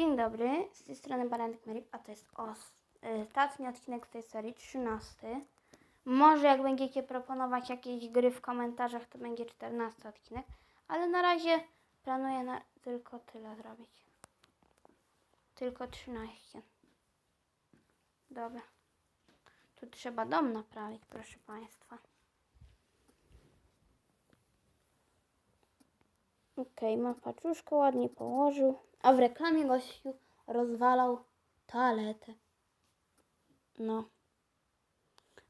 Dzień dobry, z tej strony Baranek Merik, a to jest os, ostatni odcinek z tej serii, 13. Może jak będziecie proponować jakieś gry w komentarzach, to będzie 14 odcinek, ale na razie planuję na, tylko tyle zrobić. Tylko 13. Dobra. Tu trzeba dom naprawić, proszę Państwa. Okej, ma paczuszkę ładnie położył, a w reklamie gościu rozwalał toaletę. No.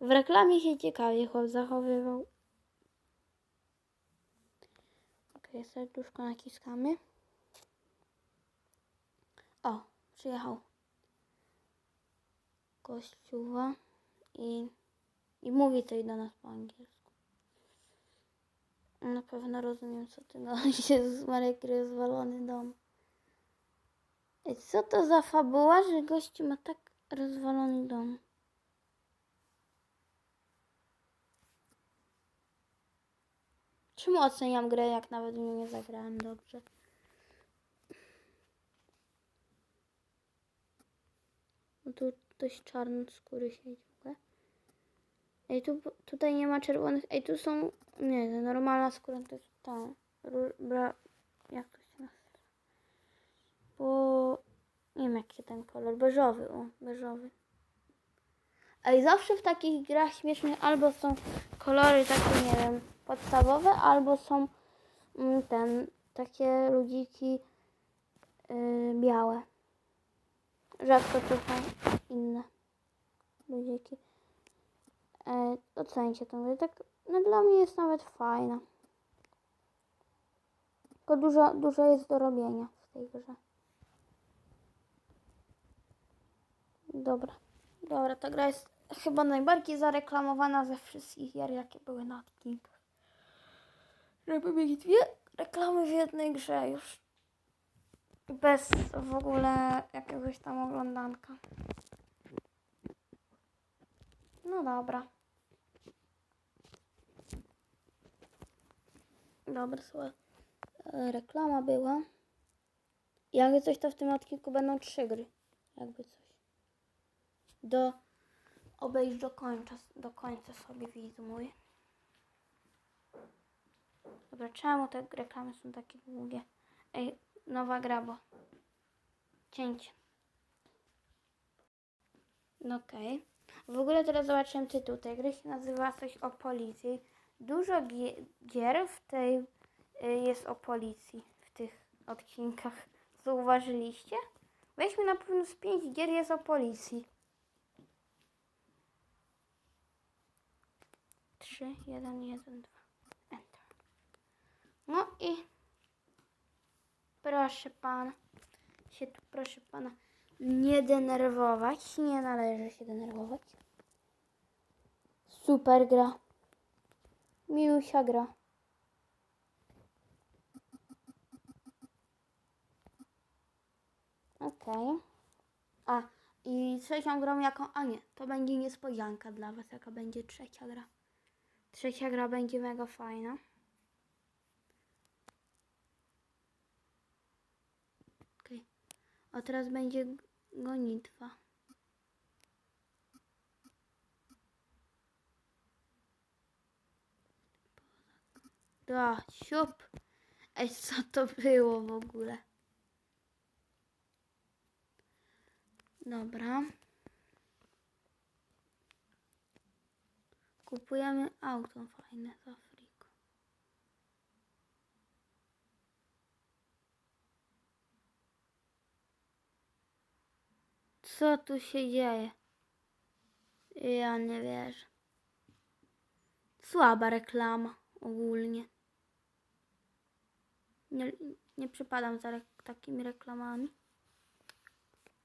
W reklamie się ciekawie chłop zachowywał. Okej, serduszko naciskamy. O, przyjechał gościuwa i, i mówi coś do nas po angielsku. Na pewno rozumiem, co ty gadasz, Marek rozwalony dom. Ej, co to za fabuła, że gościu ma tak rozwalony dom? Czemu oceniam grę, jak nawet w nią nie zagrałem dobrze? No tu dość czarnoskóry siedzi. Ej, tu, tutaj nie ma czerwonych. Ej, tu są. Nie, normalna skóra to jest ta. Bra, jak to się nazywa? Bo. Nie wiem, jak się ten kolor. Beżowy, o, beżowy. Ej, zawsze w takich grach śmiesznych albo są kolory takie, nie wiem, podstawowe, albo są mm, ten, takie ludziki yy, białe. Rzadko są inne ludziki. E, ocencie tą grę. Tak, no dla mnie jest nawet fajna. Tylko dużo, dużo jest do robienia w tej grze. Dobra. Dobra, ta gra jest chyba najbardziej zareklamowana ze wszystkich gier, jakie były na odcinkach. Żeby mieli dwie reklamy w jednej grze już. Bez w ogóle jakiegoś tam oglądanka. No dobra. Dobra, słuchaj. E, Reklama była. Jakby coś, to w tym odcinku będą trzy gry. Jakby coś. Do obejść do końca, do końca sobie widz. Dobra, czemu te reklamy są takie długie? Ej, nowa gra, bo cięcie. No okej. W ogóle teraz zobaczyłem tytuł tej gry, się nazywa coś o policji. Dużo gie- gier w tej y, jest o policji, w tych odcinkach. Zauważyliście? Weźmy na pewno z pięć gier jest o policji. Trzy, jeden, jeden, dwa. Enter. No i proszę pana, się tu proszę pana nie denerwować. Nie należy się denerwować. Super gra. Miłusia gra. Okej. A, i trzecią grą jaką... A nie, to będzie niespodzianka dla was, jaka będzie trzecia gra. Trzecia gra będzie mega fajna. Okej. A teraz będzie gonitwa. Da, siup. Ej, co to było w ogóle? Dobra. Kupujemy auto fajne z Co tu się dzieje? Ja nie wierzę. Słaba reklama ogólnie. Nie, nie przypadam za re takimi reklamami.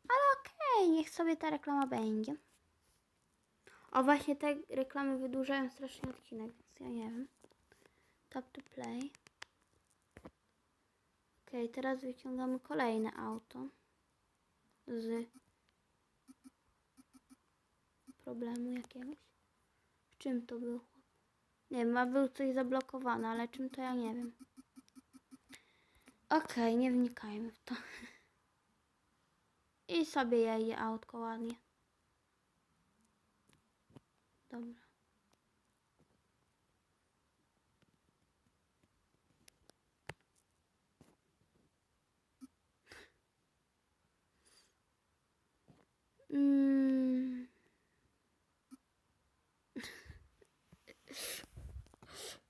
Ale okej, niech sobie ta reklama będzie. O właśnie te reklamy wydłużają strasznie odcinek, więc ja nie wiem. Tap to play. Okej, teraz wyciągamy kolejne auto. Z problemu jakiegoś. W czym to było? Nie wiem, a był coś zablokowane, ale czym to ja nie wiem. Okej, nie wnikajmy w to. I sobie jedzie autko ładnie. Dobra.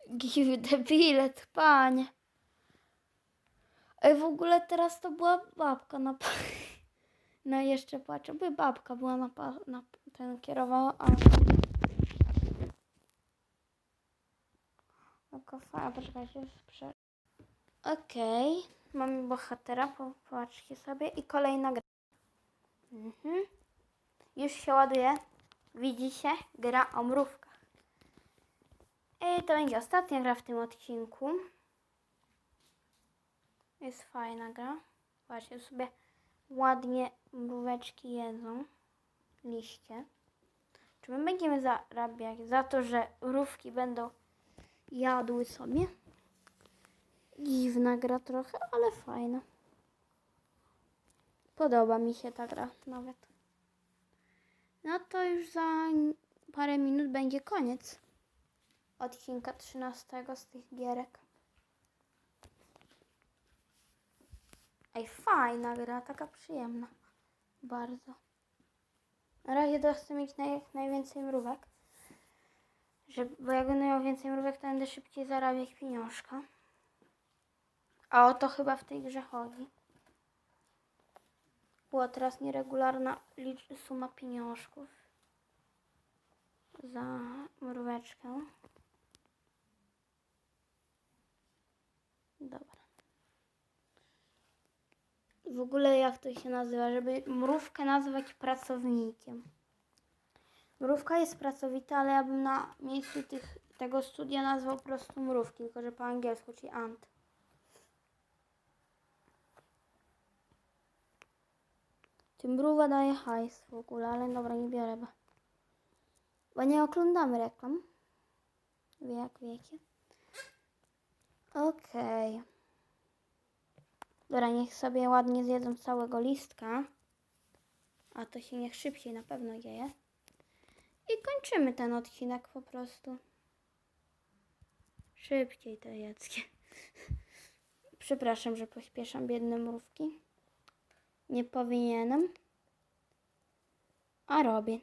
Give the bilet, panie. Ej, w ogóle teraz to była babka na... No jeszcze płaczę, by babka była na, pa- na ten kierowała auto. Tylko. Okej, mamy bohatera, popatrzcie sobie i kolejna gra. Mhm. Już się ładuje. Widzicie? Gra o mrówkach. I to będzie ostatnia gra w tym odcinku. Jest fajna gra. Właśnie sobie ładnie mróweczki jedzą. Liście. Czy my będziemy zarabiać za to, że mrówki będą jadły sobie? Dziwna gra trochę, ale fajna. Podoba mi się ta gra nawet. No to już za parę minut będzie koniec odcinka 13 z tych gierek. Ej, fajna gra, taka przyjemna. Bardzo. Na razie to chcę mieć naj, najwięcej mrówek. Że, bo jak będę miał więcej mrówek, to będę szybciej zarabiać pieniążka. A o to chyba w tej grze chodzi. Była teraz nieregularna suma pieniążków za mróweczkę. Dobra. W ogóle jak to się nazywa, żeby mrówkę nazwać pracownikiem. Mrówka jest pracowita, ale ja bym na miejscu tych, tego studia nazwał po prostu mrówki, tylko że po angielsku, czyli ant. Tym mrówa daje hajs w ogóle, ale dobra, nie biorę, bo, bo nie oglądamy reklam. Wie jak wiecie. Okej. Dobra, niech sobie ładnie zjedzą całego listka. A to się niech szybciej na pewno dzieje. I kończymy ten odcinek po prostu. Szybciej to jedzcie. Przepraszam, że pośpieszam biedne mrówki. Nie powinienem. A robię.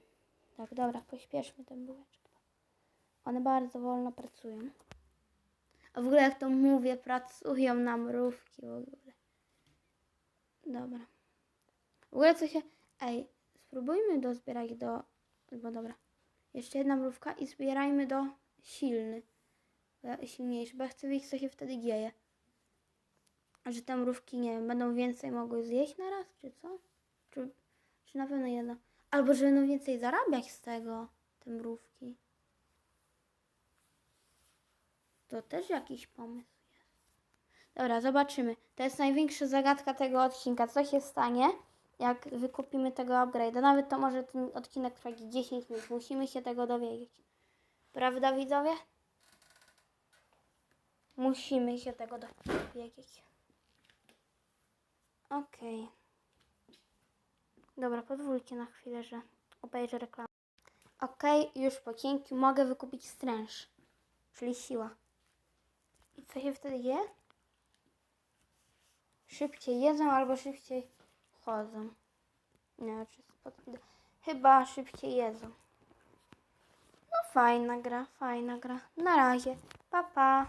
Tak, dobra, pośpieszmy tę bułeczkę. One bardzo wolno pracują. A w ogóle jak to mówię, pracują na mrówki w ogóle. Dobra. W ogóle co się... Ej, spróbujmy dozbierać do... Bo dobra. Jeszcze jedna mrówka i zbierajmy do silny. Silniejszy, bo ja chcę wiedzieć, co się wtedy dzieje. Że te mrówki, nie wiem, będą więcej mogły zjeść na raz, czy co? Czy, czy na pewno jedno? Albo że będą więcej zarabiać z tego, te mrówki. To też jakiś pomysł. Dobra, zobaczymy. To jest największa zagadka tego odcinka. Co się stanie, jak wykupimy tego upgrade'a? Nawet to może ten odcinek trwać 10 minut. Musimy się tego dowiedzieć. Prawda, widzowie? Musimy się tego dowiedzieć. Okej. Dobra, pozwólcie na chwilę, że obejrzę reklamę. Okej, już po cięciu mogę wykupić stręż, czyli siła. I co się wtedy dzieje? Szybciej jedzą albo szybciej chodzą. Nie, czy. Chyba szybciej jedzą. No fajna gra, fajna gra. Na razie. Pa, pa.